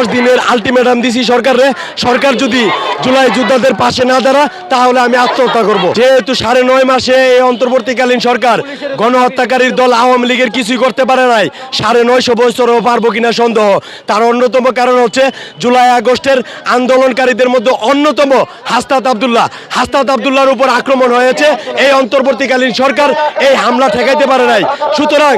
দশ দিনের আলটিমেটাম দিছি সরকারে সরকার যদি জুলাই যোদ্ধাদের পাশে না দাঁড়া তাহলে আমি আত্মহত্যা করব। যেহেতু সাড়ে নয় মাসে এই অন্তর্বর্তীকালীন সরকার গণহত্যাকারীর দল আওয়ামী লীগের কিছুই করতে পারে নাই। সাড়ে নয়শো বছরও পারব কিনা সন্দেহ। তার অন্যতম কারণ হচ্ছে জুলাই আগস্টের আন্দোলনকারীদের মধ্যে অন্যতম হাস্তাত আবদুল্লাহ। হাস্তাত আবদুল্লাহর উপর আক্রমণ হয়েছে। এই অন্তর্বর্তীকালীন সরকার এই হামলা ঠেকাইতে পারে নাই। সুতরাং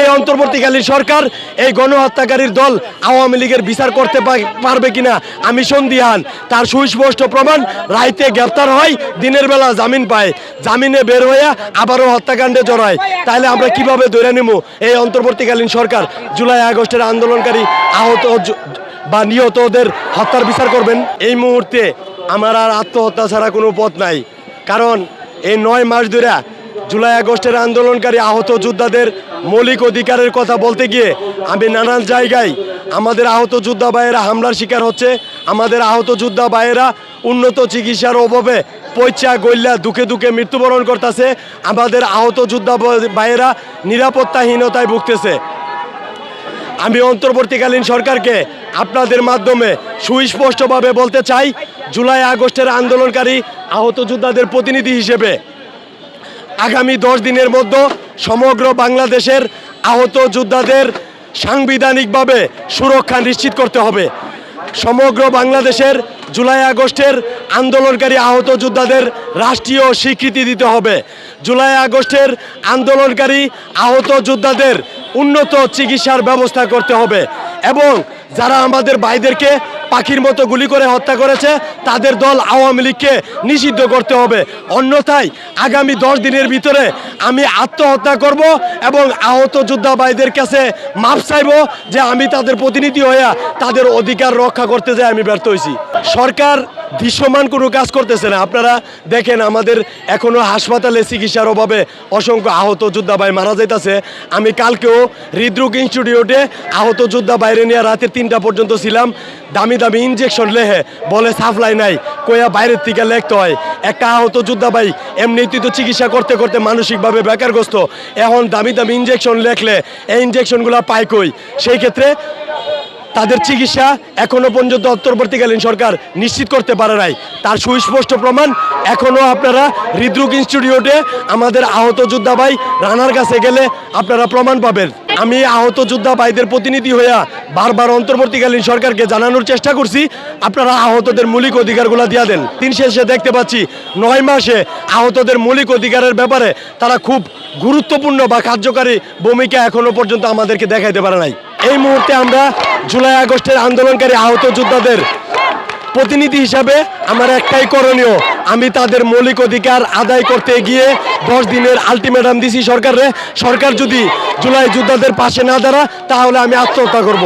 এই অন্তর্বর্তীকালীন সরকার এই গণহত্যাকারীর দল আওয়ামী লীগের বিচার পা- পারবে কিনা? আমি সন্দিহান। তার সুস্পষ্ট প্রমাণ, রাইতে গ্রেপ্তার হয়, দিনের বেলা জামিন পায়। জামিনে বের হয়ে আবারও হত্যাকাণ্ডে জড়ায়। তাহলে আমরা কীভাবে ধরে নেব এই অন্তর্বর্তীকালীন সরকার জুলাই আগস্টের আন্দোলনকারী আহত বা নিহতদের হত্যার বিচার করবেন? এই মুহূর্তে আমার আর আত্মহত্যা ছাড়া কোনো পথ নাই। কারণ এই নয় মাস ধরে জুলাই আগস্টের আন্দোলনকারী আহত যোদ্ধাদের মৌলিক অধিকারের কথা বলতে গিয়ে আমি নানান জায়গায় আমাদের আহত যোদ্ধা ভাইয়েরা হামলার শিকার হচ্ছে। আমাদের আহত যোদ্ধা ভাইয়েরা উন্নত চিকিৎসার অভাবে পৈচা গল্লা দুঃখে দুঃখে মৃত্যুবরণ করতেছে। আমাদের আহত যোদ্ধা ভাইয়েরা নিরাপত্তাহীনতায় ভুগতেছে। আমি অন্তর্বর্তীকালীন সরকারকে আপনাদের মাধ্যমে সুস্পষ্টভাবে বলতে চাই, জুলাই আগস্টের আন্দোলনকারী আহত যোদ্ধাদের প্রতিনিধি হিসেবে। আগামী দশ দিনের মধ্যে সমগ্র বাংলাদেশের আহত যোদ্ধাদের সাংবিধানিকভাবে সুরক্ষা নিশ্চিত করতে হবে। সমগ্র বাংলাদেশের জুলাই আগস্টের আন্দোলনকারী আহত যোদ্ধাদের রাষ্ট্রীয় স্বীকৃতি দিতে হবে। জুলাই আগস্টের আন্দোলনকারী আহত যোদ্ধাদের উন্নত চিকিৎসার ব্যবস্থা করতে হবে এবং যারা আমাদের ভাইদেরকে পাখির মতো গুলি করে হত্যা করেছে, তাদের দল আওয়ামী লীগকে নিষিদ্ধ করতে হবে। অন্যথায় আগামী দশ দিনের ভিতরে আমি আত্মহত্যা করব এবং আহত যোদ্ধা ভাইদের কাছে মাপ চাইব যে আমি তাদের প্রতিনিধি হইয়া তাদের অধিকার রক্ষা করতে যাই আমি ব্যর্থ হয়েছি সরকার দৃশ্যমান কোনো কাজ করতেছে না। আপনারা দেখেন, আমাদের এখনও হাসপাতালে চিকিৎসার অভাবে অসংখ্য আহত যোদ্ধা ভাই মারা যাইতেছে। আমি কালকেও হৃদরোগ ইনস্টিটিউটে আহত যোদ্ধা বাইরে নিয়ে রাতের তিনটা পর্যন্ত ছিলাম। দামি দামি ইনজেকশন লেহে বলে সাপ্লাই নাই কয়া বাইরের থেকে লেখতে হয়। একটা আহত যোদ্ধা ভাই এমনিতেই তো চিকিৎসা করতে করতে মানসিকভাবে বেকারগ্রস্ত। এখন দামি দামি ইনজেকশন লেখলে এই ইনজেকশনগুলো পায় কই? সেই ক্ষেত্রে তাদের চিকিৎসা এখনও পর্যন্ত অন্তর্বর্তীকালীন সরকার নিশ্চিত করতে পারে নাই। তার সুস্পষ্ট প্রমাণ এখনও আপনারা হৃদরোগ ইনস্টিটিউটে আমাদের আহত যোদ্ধা ভাই রানার কাছে গেলে আপনারা প্রমাণ পাবেন। আমি আহত যোদ্ধা ভাইদের প্রতিনিধি হইয়া বারবার অন্তর্বর্তীকালীন সরকারকে জানানোর চেষ্টা করছি। আপনারা আহতদের মৌলিক অধিকারগুলো দিয়া দেন। দিন শেষে দেখতে পাচ্ছি নয় মাসে আহতদের মৌলিক অধিকারের ব্যাপারে তারা খুব গুরুত্বপূর্ণ বা কার্যকারী ভূমিকা এখনও পর্যন্ত আমাদেরকে দেখাইতে পারে নাই। এই মুহূর্তে আমরা জুলাই আগস্টের আন্দোলনকারী আহত যোদ্ধাদের প্রতিনিধি হিসাবে আমার একটাই করণীয়, আমি তাদের মৌলিক অধিকার আদায় করতে গিয়ে দশ দিনের আলটিমেটাম দিছি সরকারে সরকার যদি জুলাই যোদ্ধাদের পাশে না দাঁড়া তাহলে আমি আত্মহত্যা করব।